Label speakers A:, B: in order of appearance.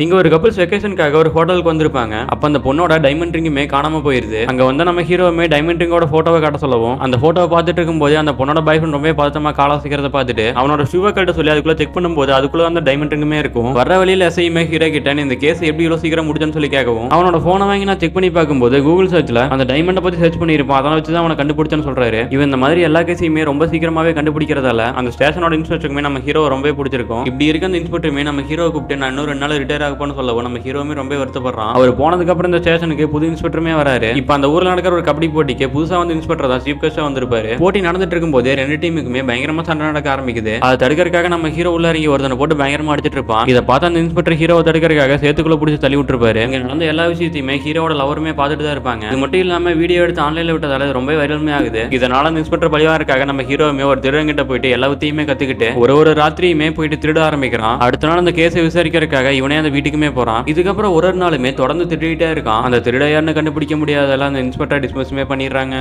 A: இங்க ஒரு கப்பல்ஸ் வெக்கேஷனுக்காக ஒரு ஹோட்டலுக்கு வந்திருப்பாங்க. அப்ப அந்த பொண்ணோட டைமண்ட் ரிங்குமே காணாம போயிருது. அங்க வந்து நம்ம ஹீரோவுமே டைமண்ட் ரிங்கோட போட்டோவை காட்ட சொல்லவும் அந்த போட்டோவை பார்த்துட்டு இருக்கும்போது அந்த பொண்ணோட பாய் ஃப்ரெண்ட் ரொம்ப பதட்டமா காலா சிக்கிறத பார்த்துட்டு அவனோட ஷூவை கட்ட சொல்லி அதுக்குள்ள செக் பண்ணும்போது அதுக்குள்ள அந்த டைமண்ட் ரிங்குமே இருக்கும். வர வழியில எஸ்ஐயுமே ஹீரோ கிட்ட இந்த கேஸ் எப்படி இவ்வளவு சீக்கிரம் முடிச்சுன்னு சொல்லி கேட்கவும் அவனோட போனை வாங்கி நான் செக் பண்ணி பார்க்கும்போது கூகுள் சர்ச்ல அந்த டைமண்டை பத்தி சர்ச் பண்ணியிருப்பான். அதனால வச்சு தான் அவனை கண்டுபிடிச்சேன்னு சொல்றாரு. இவன் இந்த மாதிரி எல்லா கேஸையுமே ரொம்ப சீக்கிரமாவே கண்டுபிடிக்கிறதால அந்த ஸ்டேஷனோட இன்ஸ்பெக்டருக்குமே நம்ம ஹீரோ ரொம்ப பிடிச்சிருக்கும். இப்படி இருக்க அந்த இன்ஸ்பெக்டருமே நம்ம ஹீரோ கூப்பிட்டு நான் இன்னொரு ரெண்டு நாள் ரிட்டையர் ஆகப்போன்னு சொல்லவும் நம்ம ஹீரோமே ரொம்ப வருத்தப்படுறான். அவர் போனதுக்கு அப்புறம் இந்த ஸ்டேஷனுக்கு புது இன்ஸ்பெக்டருமே வராரு. இப்போ அந்த ஊர்ல நடக்கிற ஒரு கபடி போட்டிக்கு புதுசா வந்து இன்ஸ்பெக்டர் தான் சீஃப் கெஸ்டா வந்திருப்பாரு. போட்டி நடந்துட்டு இருக்கும்போது ரெண்டு டீமுக்குமே பயங்கரமா சண்டை நடக்க ஆரம்பிக்குது. அதை தடுக்கிறதுக்காக நம்ம ஹீரோ உள்ள இறங்கி ஒருத்தனை போட்டு பயங்கரமா அடிச்சிட்டு இருப்பான். இதை பார்த்து அந்த இன்ஸ்பெக்டர் ஹீரோவை தடுக்கிறதுக்காக சேத்துக்குள்ள பிடிச்சி தள்ளி விட்டுருப்பாரு. இங்க நடந்த எல்லா விஷயத்தையுமே ஹீரோவோட லவருமே பார்த்துட்டு தான் இருப்பாங்க. இது மட்டும் இல்லாம வீடியோ எடுத்து ஆன்லைன்ல விட்டதால ரொம்ப வைரலுமே ஆகுது. இதனால அந்த இன்ஸ்பெக்டர் பழிவாருக்காக நம்ம ஹீரோவுமே ஒரு திருடங்கிட்ட போயிட்டு எல்லாத்தையுமே கத்துக்கிட்டு ஒரு ஒரு ராத்திரியுமே போயிட்டு திருட ஆரம்பிக்கிறான். அடுத்த நாள் அந்த கேஸை விசாரிக்கிறதுக்காக இவனே அந்த வீட்டுக்குமே போறான். இதுக்கப்புறம் ஒரு ஒரு நாளுமே தொடர்ந்து திருடிட்டே இருக்கான். அந்த திருட யாருன்னு கண்டுபிடிக்க முடியாதெல்லாம் அந்த இன்ஸ்பெக்டர் டிஸ்மிஸ்மே பண்ணிடுறாங்க.